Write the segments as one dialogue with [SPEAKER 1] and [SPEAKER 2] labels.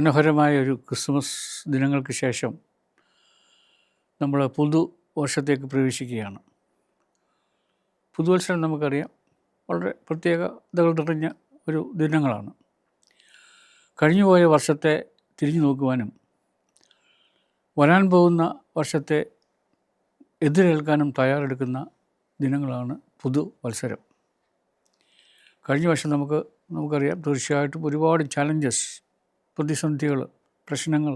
[SPEAKER 1] മനോഹരമായ ഒരു ക്രിസ്മസ് ദിനങ്ങൾക്ക് ശേഷം നമ്മൾ പുതു വർഷത്തേക്ക് പ്രവേശിക്കുകയാണ്. പുതുവത്സരം നമുക്കറിയാം. വളരെ പ്രത്യേകതകൾ നിറഞ്ഞ ഒരു ദിനങ്ങളാണ്. കഴിഞ്ഞുപോയ വർഷത്തെ തിരിഞ്ഞു നോക്കുവാനും വരാൻ പോകുന്ന വർഷത്തെ എതിരേൽക്കാനും തയ്യാറെടുക്കുന്ന ദിനങ്ങളാണ് പുതുവത്സരം കഴിഞ്ഞ വർഷം നമുക്ക് നമുക്കറിയാം തീർച്ചയായിട്ടും ഒരുപാട് ചലഞ്ചസ് പ്രതിസന്ധികൾ പ്രശ്നങ്ങൾ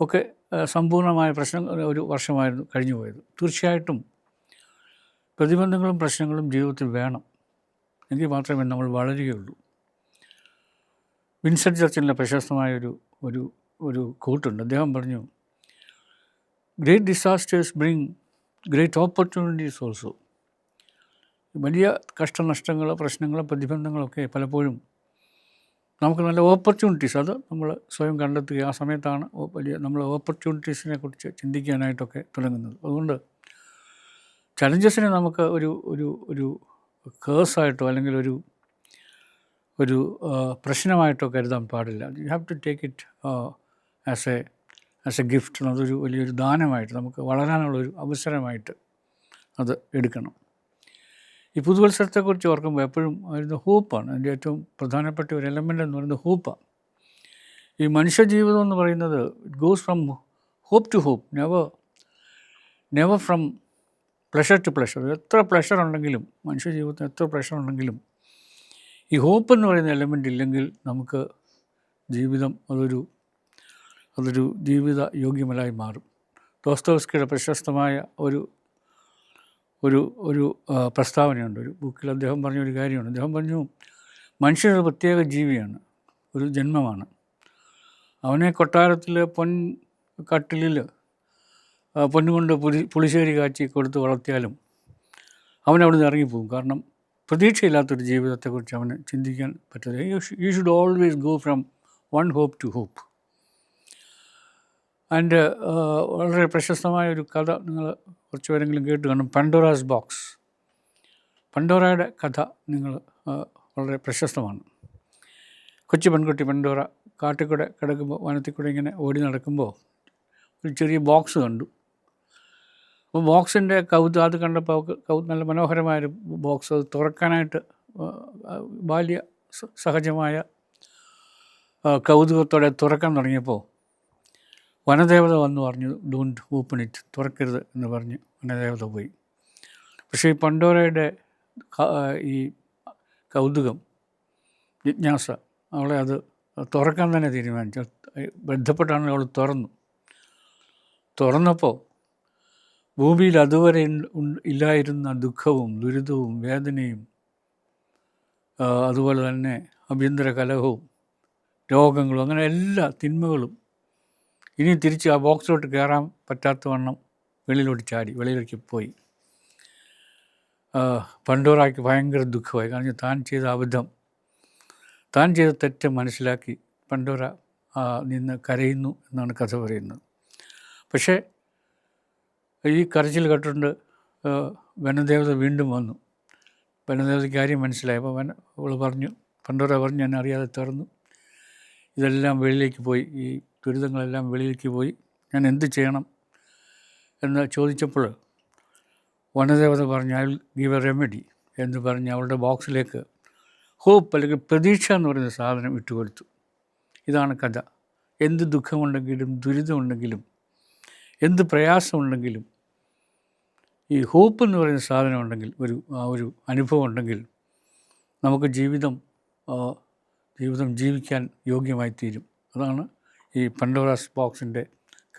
[SPEAKER 1] ഒക്കെ സമ്പൂർണമായ പ്രശ്നം ഒരു വർഷമായിരുന്നു കഴിഞ്ഞു പോയത്. തീർച്ചയായിട്ടും പ്രതിബന്ധങ്ങളും പ്രശ്നങ്ങളും ജീവിതത്തിൽ വേണം എങ്കിൽ മാത്രമേ നമ്മൾ വളരുകയുള്ളൂ. വിൻസെന്റ് ചർച്ചിലിന്റെ പ്രശസ്തമായ ഒരു ഒരു ഒരു കൂട്ടുണ്ട് അദ്ദേഹം പറഞ്ഞു great disasters bring great opportunities also വലിയ കഷ്ടനഷ്ടങ്ങൾ പ്രശ്നങ്ങൾ പ്രതിബന്ധങ്ങളൊക്കെ പലപ്പോഴും നമുക്ക് നല്ല ഓപ്പർച്യൂണിറ്റീസ് അത് നമ്മൾ സ്വയം കണ്ടെത്തുക. ആ സമയത്താണ് വലിയ നമ്മൾ ഓപ്പർച്യൂണിറ്റീസിനെ കുറിച്ച് ചിന്തിക്കാനായിട്ടൊക്കെ തുടങ്ങുന്നത്. അതുകൊണ്ട് ചലഞ്ചസിനെ നമുക്ക് ഒരു ഒരു ഒരു കേഴ്സായിട്ടോ അല്ലെങ്കിൽ ഒരു ഒരു പ്രശ്നമായിട്ടോ കരുതാൻ പാടില്ല. You have to take it as a as a gift അതൊരു വലിയൊരു ദാനമായിട്ട് നമുക്ക് വളരാനുള്ളൊരു അവസരമായിട്ട് അത് എടുക്കണം. ഈ പുതുവത്സരത്തെക്കുറിച്ച് ഓർക്കുമ്പോൾ എപ്പോഴും അതിന്റെ ഹൂപ്പാണ്. അതിന്റെ ഏറ്റവും പ്രധാനപ്പെട്ട ഒരു എലമെന്റ് എന്ന് പറയുന്നത് ഹൂപ്പാണ് ഈ മനുഷ്യ ജീവിതം എന്ന് പറയുന്നത് it goes from hope to hope never never from pleasure to pleasure എത്ര പ്ലഷർ ഉണ്ടെങ്കിലും മനുഷ്യ ജീവിതത്തിൽ എത്ര പ്ലഷർ ഉണ്ടെങ്കിലും ഈ ഹോപ്പ് എന്ന് പറയുന്ന എലമെന്റ് ഇല്ലെങ്കിൽ നമുക്ക് ജീവിതം അതൊരു അതൊരു ജീവിത യോഗ്യമലായി മാറും. ദോസ്തോസ്കിയുടെ പ്രശസ്തമായ ഒരു ഒരു ഒരു പ്രസ്താവനയുണ്ട്. ഒരു ബുക്കിൽ അദ്ദേഹം പറഞ്ഞ ഒരു കാര്യമുണ്ട്. അദ്ദേഹം പറഞ്ഞു മനുഷ്യനൊരു പ്രത്യേക ജീവിയാണ്. ഒരു ജന്മമാണ്. അവനെ കൊട്ടാരത്തിൽ പൊൻ കട്ടിലിൽ പൊന്നുകൊണ്ട് പുലി പുളിശ്ശേരി കാച്ചി കൊടുത്ത് വളർത്തിയാലും അവൻ അവിടെ നിന്ന് ഇറങ്ങിപ്പോകും. കാരണം പ്രതീക്ഷയില്ലാത്തൊരു ജീവിതത്തെക്കുറിച്ച് അവന് ചിന്തിക്കാൻ പറ്റില്ല you should always go from one hope to hope and വളരെ പ്രശസ്തമായ ഒരു കഥ നിങ്ങൾ കുറച്ച് പേരെങ്കിലും കേട്ട് കാണും. പണ്ടോറാസ് ബോക്സ്. പണ്ടോറയുടെ കഥ നിങ്ങൾ വളരെ പ്രശസ്തമാണ്. കൊച്ചു പെൺകുട്ടി പണ്ടോറ കാട്ടിക്കൂടെ കിടക്കുമ്പോൾ വനത്തിൽ കൂടെ ഇങ്ങനെ ഓടി നടക്കുമ്പോൾ ഒരു ചെറിയ ബോക്സ് കണ്ടു. അപ്പോൾ ബോക്സിന്റെ കൗത് അത് കണ്ടപ്പോൾ അവൾക്ക് കൗ നല്ല മനോഹരമായൊരു ബോക്സ് അത് തുറക്കാനായിട്ട് ബാല്യ സഹജമായ കൗതുകത്തോടെ തുറക്കാൻ തുടങ്ങിയപ്പോൾ വനദേവത വന്ന് പറഞ്ഞു ഡോണ്ട് ഓപ്പൺ ഇറ്റ് തുറക്കരുത് എന്ന് പറഞ്ഞ് വനദേവത പോയി. പക്ഷേ ഈ പണ്ടോരയുടെ ഈ കൗതുകം ജിജ്ഞാസ അവളെ അത് തുറക്കാൻ തന്നെ തീരുമാനിച്ചു. ബന്ധപ്പെട്ടാണ് അവൾ തുറന്നു. തുറന്നപ്പോൾ ഭൂമിയിൽ അതുവരെ ഇല്ലായിരുന്ന ദുഃഖവും ദുരിതവും വേദനയും അതുപോലെ തന്നെ ആഭ്യന്തര കലഹവും രോഗങ്ങളും അങ്ങനെ എല്ലാ തിന്മകളും ഇനി തിരിച്ച് ആ ബോക്സിലോട്ട് കയറാൻ പറ്റാത്ത വണ്ണം വെളിയിലോട്ട് ചാടി വെളിയിലേക്ക് പോയി. പണ്ടോറാക്കി ഭയങ്കര ദുഃഖമായി. കാരണം താൻ ചെയ്ത അബദ്ധം താൻ ചെയ്ത തെറ്റ് മനസ്സിലാക്കി പണ്ടോറ നിന്ന് കരയുന്നു എന്നാണ് കഥ പറയുന്നത്. പക്ഷേ ഈ കരച്ചിൽ കേട്ടുകൊണ്ട് വനദേവത വീണ്ടും വന്നു. വനദേവതയ്ക്ക് കാര്യം മനസ്സിലായി. അപ്പോൾ വന അവൾ പറഞ്ഞു പണ്ടോറ പറഞ്ഞു ഞാൻ അറിയാതെ തുറന്നു ഇതെല്ലാം വെളിയിലേക്ക് പോയി. ഈ ദുരിതങ്ങളെല്ലാം വെളിയിലേക്ക് പോയി. ഞാൻ എന്ത് ചെയ്യണം എന്ന് ചോദിച്ചപ്പോൾ വനദേവത പറഞ്ഞ ഐ ഗീവ് എ റെമഡി എന്ന് പറഞ്ഞ് അവളുടെ ബോക്സിലേക്ക് ഹോപ്പ് അല്ലെങ്കിൽ പ്രതീക്ഷ എന്ന് പറയുന്ന സാധനം ഇട്ടുകൊടുത്തു ഇതാണ് കഥ. എന്ത് ദുഃഖമുണ്ടെങ്കിലും ദുരിതമുണ്ടെങ്കിലും എന്ത് പ്രയാസമുണ്ടെങ്കിലും ഈ ഹോപ്പ് എന്ന് പറയുന്ന സാധനം ഉണ്ടെങ്കിൽ ഒരു ആ ഒരു അനുഭവം ഉണ്ടെങ്കിൽ നമുക്ക് ജീവിതം ജീവിതം ജീവിക്കാൻ യോഗ്യമായി തീരും അതാണ് ഈ പണ്ടോറാസ് ബോക്സിന്റെ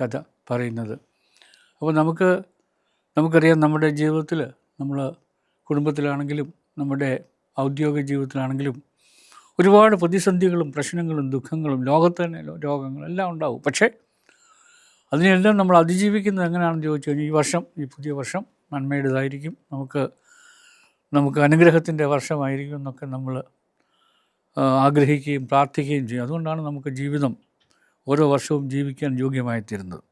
[SPEAKER 1] കഥ പറയുന്നത്. അപ്പോൾ നമുക്ക് നമുക്കറിയാം നമ്മുടെ ജീവിതത്തിൽ നമ്മൾ കുടുംബത്തിലാണെങ്കിലും നമ്മുടെ ഔദ്യോഗിക ജീവിതത്തിലാണെങ്കിലും ഒരുപാട് പ്രതിസന്ധികളും പ്രശ്നങ്ങളും ദുഃഖങ്ങളും ലോകത്ത് തന്നെ ലോ- രോഗങ്ങളും എല്ലാം ഉണ്ടാവും. പക്ഷേ അതിനെല്ലാം നമ്മൾ അതിജീവിക്കുന്നത് എങ്ങനെയാണെന്ന് ചോദിച്ചു കഴിഞ്ഞാൽ ഈ വർഷം ഈ പുതിയ വർഷം നന്മയുടേതായിരിക്കും. നമുക്ക് നമുക്ക് അനുഗ്രഹത്തിന്റെ വർഷമായിരിക്കും എന്നൊക്കെ നമ്മൾ ആഗ്രഹിക്കുകയും പ്രാർത്ഥിക്കുകയും ചെയ്യും. അതുകൊണ്ടാണ് നമുക്ക് ജീവിതം ഓരോ വർഷവും ജീവിക്കാൻ യോഗ്യമായിത്തീരുന്നത്.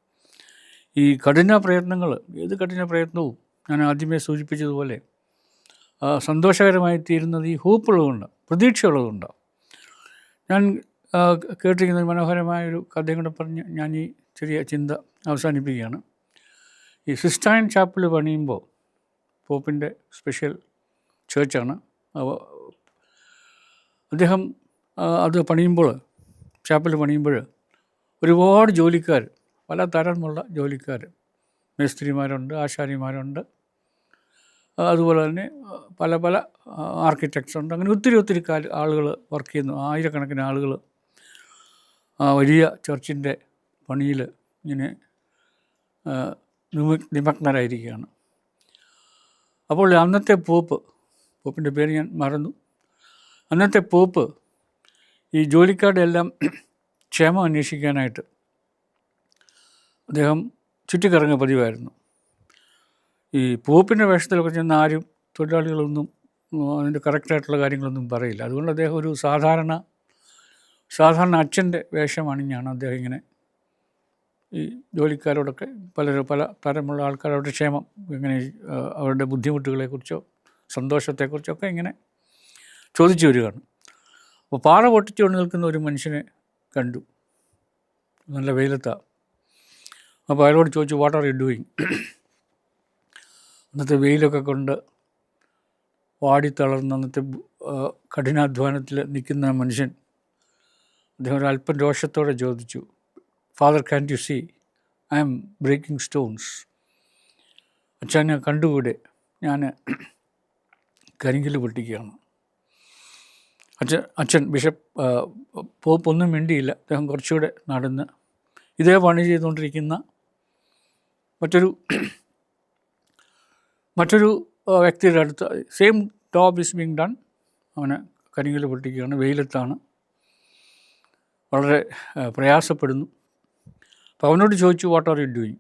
[SPEAKER 1] ഈ കഠിന പ്രയത്നങ്ങൾ ഏത് കഠിന പ്രയത്നവും ഞാൻ ആദ്യമേ സൂചിപ്പിച്ചതുപോലെ സന്തോഷകരമായി തീരുന്നത് ഈ ഹോപ്പുള്ളതുകൊണ്ട് പ്രതീക്ഷയുള്ളതുകൊണ്ട് ഞാൻ കേട്ടിരിക്കുന്ന മനോഹരമായൊരു കഥയും കൂടെ പറഞ്ഞ് ഞാൻ ഈ ചെറിയ ചിന്ത അവസാനിപ്പിക്കുകയാണ്. ഈ സിസ്റ്റൈൻ ചാപ്പിൾ പണിയുമ്പോൾ പോപ്പിന്റെ സ്പെഷ്യൽ ചേർച്ചാണ്. അദ്ദേഹം അത് പണിയുമ്പോൾ ചാപ്പൽ പണിയുമ്പോൾ ഒരുപാട് ജോലിക്കാർ പല തരമുള്ള ജോലിക്കാർ. മേസ്ത്രിമാരുണ്ട് ആശാരിമാരുണ്ട്. അതുപോലെ തന്നെ പല പല ആർക്കിടെക്ട്സ് ഉണ്ട് അങ്ങനെ ഒത്തിരി ഒത്തിരി കാൽ ആളുകൾ വർക്ക് ചെയ്യുന്നു. ആയിരക്കണക്കിന് ആളുകൾ ആ വലിയ ചർച്ചിന്റെ പണിയിൽ ഇങ്ങനെ നിമഗ്നരായിരിക്കുകയാണ്. അപ്പോൾ അന്നത്തെ പോപ്പ് പോപ്പിന്റെ പേര് ഞാൻ മറന്നു. അന്നത്തെ പോപ്പ് ഈ ജോലിക്കാരുടെ എല്ലാം ക്ഷേമം അന്വേഷിക്കാനായിട്ട് അദ്ദേഹം ചുറ്റിക്കറങ്ങിയ പതിവായിരുന്നു. ഈ പോപ്പിന്റെ വേഷത്തിലൊക്കെ ചെന്ന് ആരും തൊഴിലാളികളൊന്നും അതിന്റെ കറക്റ്റായിട്ടുള്ള കാര്യങ്ങളൊന്നും പറയില്ല. അതുകൊണ്ട് അദ്ദേഹം ഒരു സാധാരണ സാധാരണ അച്ഛന്റെ വേഷം അദ്ദേഹം ഇങ്ങനെ ഈ ജോലിക്കാരോടൊക്കെ പല പല തരമുള്ള ആൾക്കാരുടെ ക്ഷേമം ഇങ്ങനെ അവരുടെ ബുദ്ധിമുട്ടുകളെക്കുറിച്ചോ സന്തോഷത്തെക്കുറിച്ചൊക്കെ ഇങ്ങനെ ചോദിച്ചു വരികയാണ്. അപ്പോൾ പാറ പൊട്ടിച്ചുകൊണ്ട് നിൽക്കുന്ന ഒരു മനുഷ്യനെ കണ്ടു. നല്ല വെയിലത്താണ് അപ്പോൾ അയാളോട് ചോദിച്ചു വാട്ട് ആർ യു ഡൂയിങ് അന്നത്തെ വെയിലൊക്കെ കൊണ്ട് വാടി തളർന്ന് അന്നത്തെ കഠിനാധ്വാനത്തിൽ നിൽക്കുന്ന മനുഷ്യൻ അദ്ദേഹം ഒരു അല്പം രോഷത്തോടെ ചോദിച്ചു father can you see I'm breaking stones അച്ഛൻ ഞാൻ കണ്ടുകൂടെ? ഞാൻ കരിങ്കൽ പൊട്ടിക്കുകയാണ്. അച്ഛൻ അച്ഛൻ ബിഷപ്പ് പോപ്പൊന്നും മിണ്ടിയില്ല. അദ്ദേഹം കുറച്ചുകൂടെ നടന്ന് ഇതേ പണി ചെയ്തുകൊണ്ടിരിക്കുന്ന മറ്റൊരു മറ്റൊരു വ്യക്തിയുടെ അടുത്ത് same top is being done അവനെ കരിങ്കൽ പൊട്ടിക്കുകയാണ് വെയിലത്താണ്. വളരെ പ്രയാസപ്പെടുന്നു. അപ്പോൾ അവനോട് ചോദിച്ചു വാട്ട് ആർ യു ഡൂയിങ്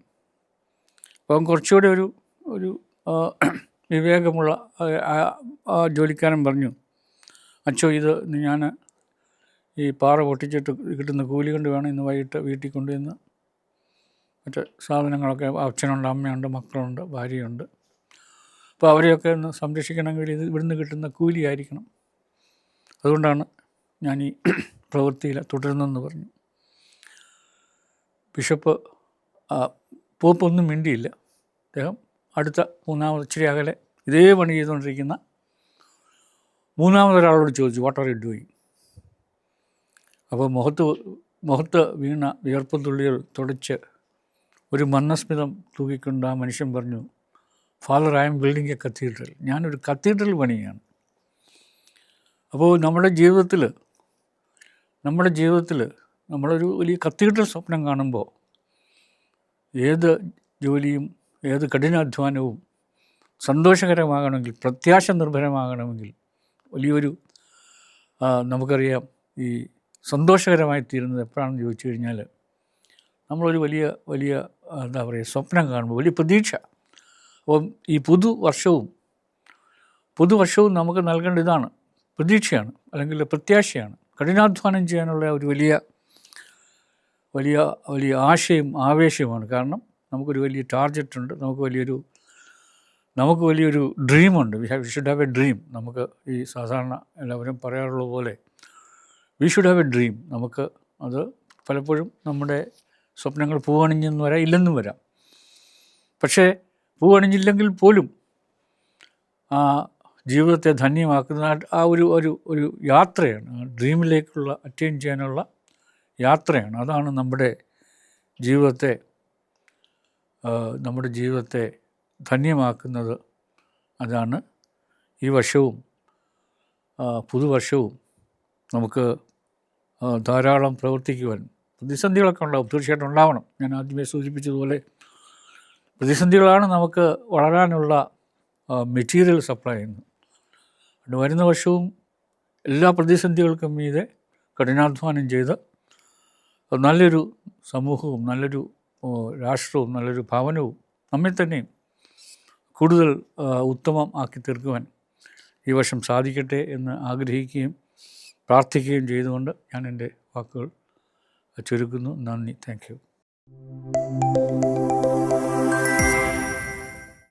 [SPEAKER 1] അപ്പോൾ അവൻ കുറച്ചുകൂടെ ഒരു ഒരു വിവേകമുള്ള ജോലിക്കാരൻ പറഞ്ഞു അച്ഛോ ഇത് ഞാൻ ഈ പാറ പൊട്ടിച്ചിട്ട് കിട്ടുന്ന കൂലി കൊണ്ട് വേണം ഇന്ന് വൈകിട്ട് വീട്ടിൽ കൊണ്ടുവന്ന് മറ്റ് സാധനങ്ങളൊക്കെ അച്ഛനുണ്ട് അമ്മയുണ്ട് മക്കളുണ്ട് ഭാര്യയുണ്ട്. അപ്പോൾ അവരെയൊക്കെ ഒന്ന് സംരക്ഷിക്കണമെങ്കിൽ ഇത് ഇവിടുന്ന് കിട്ടുന്ന കൂലിയായിരിക്കണം അതുകൊണ്ടാണ് ഞാൻ ഈ പ്രവൃത്തിയിൽ തുടരുന്നതെന്ന് പറഞ്ഞു. ബിഷപ്പ് പോപ്പൊന്നും മിണ്ടിയില്ല. അദ്ദേഹം അടുത്ത മൂന്നാമത് ഇച്ചിരി അകലെ ഇതേ പണി ചെയ്തുകൊണ്ടിരിക്കുന്ന മൂന്നാമതൊരാളോട് ചോദിച്ചു വാട്ട് ആർ യു ഡൂയിങ് അപ്പോൾ മുഖത്ത് മുഖത്ത് വീണ വിയർപ്പ് തുള്ളികൾ തുടച്ച് ഒരു മന്നസ്മിതം തൂക്കിക്കൊണ്ട് ആ മനുഷ്യൻ പറഞ്ഞു father I'm building a cathedral ഞാനൊരു കത്തീഡ്രൽ പണിയാണ്. അപ്പോൾ നമ്മുടെ ജീവിതത്തിൽ നമ്മുടെ ജീവിതത്തിൽ നമ്മളൊരു വലിയ കത്തീഡ്രൽ സ്വപ്നം കാണുമ്പോൾ ഏത് ജോലിയും ഏത് കഠിനാധ്വാനവും സന്തോഷകരമാകണമെങ്കിൽ പ്രത്യാശ നിർഭരമാകണമെങ്കിൽ വലിയൊരു നമുക്കറിയാം ഈ സന്തോഷകരമായി തീരുന്നത് എപ്പോഴാണെന്ന് ചോദിച്ചു കഴിഞ്ഞാൽ നമ്മളൊരു വലിയ വലിയ എന്താ പറയുക സ്വപ്നം കാണുമ്പോൾ വലിയ പ്രതീക്ഷ. അപ്പം ഈ പുതുവർഷവും പുതുവർഷവും നമുക്ക് നൽകേണ്ട ഇതാണ്. പ്രതീക്ഷയാണ് അല്ലെങ്കിൽ പ്രത്യാശയാണ്. കഠിനാധ്വാനം ചെയ്യാനുള്ള ഒരു വലിയ വലിയ വലിയ ആശയും ആവേശവുമാണ്. കാരണം നമുക്കൊരു വലിയ ടാർഗറ്റ് ഉണ്ട് നമുക്ക് വലിയൊരു നമുക്ക് വലിയൊരു ഡ്രീമുണ്ട് we have we should have a dream നമുക്ക് ഈ സാധാരണ എല്ലാവരും പറയാറുള്ള പോലെ we should have a dream നമുക്ക് അത് പലപ്പോഴും നമ്മുടെ സ്വപ്നങ്ങൾ പൂവണിഞ്ഞെന്ന് വരാം ഇല്ലെന്നും വരാം. പക്ഷേ പൂവണിഞ്ഞില്ലെങ്കിൽ പോലും ആ ജീവിതത്തെ ധന്യമാക്കുന്ന ആ- ഒരു ഒരു ഒരു യാത്രയാണ്. ഡ്രീമിലേക്കുള്ള അറ്റൈൻ ചെയ്യാനുള്ള യാത്രയാണ്. അതാണ് നമ്മുടെ ജീവിതത്തെ നമ്മുടെ ജീവിതത്തെ ധന്യമാക്കുന്നത് അതാണ് ഈ വർഷവും പുതുവർഷവും നമുക്ക് ധാരാളം പ്രവർത്തിക്കുവാൻ പ്രതിസന്ധികളൊക്കെ ഉണ്ടാവും. തീർച്ചയായിട്ടും ഉണ്ടാവണം. ഞാൻ ആദ്യമേ സൂചിപ്പിച്ചതുപോലെ പ്രതിസന്ധികളാണ് നമുക്ക് വളരാനുള്ള മെറ്റീരിയൽ സപ്ലൈ ചെയ്യുന്നത്. വരുന്ന വർഷവും എല്ലാ പ്രതിസന്ധികൾക്കും മീതെ കഠിനാധ്വാനം ചെയ്ത് നല്ലൊരു സമൂഹവും നല്ലൊരു രാഷ്ട്രവും നല്ലൊരു ഭവനവും നമ്മെ തന്നെയും കൂടുതൽ ഉത്തമം ആക്കി തീർക്കുവാൻ ഈ വർഷം സാധിക്കട്ടെ എന്ന് ആഗ്രഹിക്കുകയും പ്രാർത്ഥിക്കുകയും ചെയ്തുകൊണ്ട് ഞാൻ എന്റെ വാക്കുകൾ ചുരുക്കുന്നു. നന്ദി. Thank you.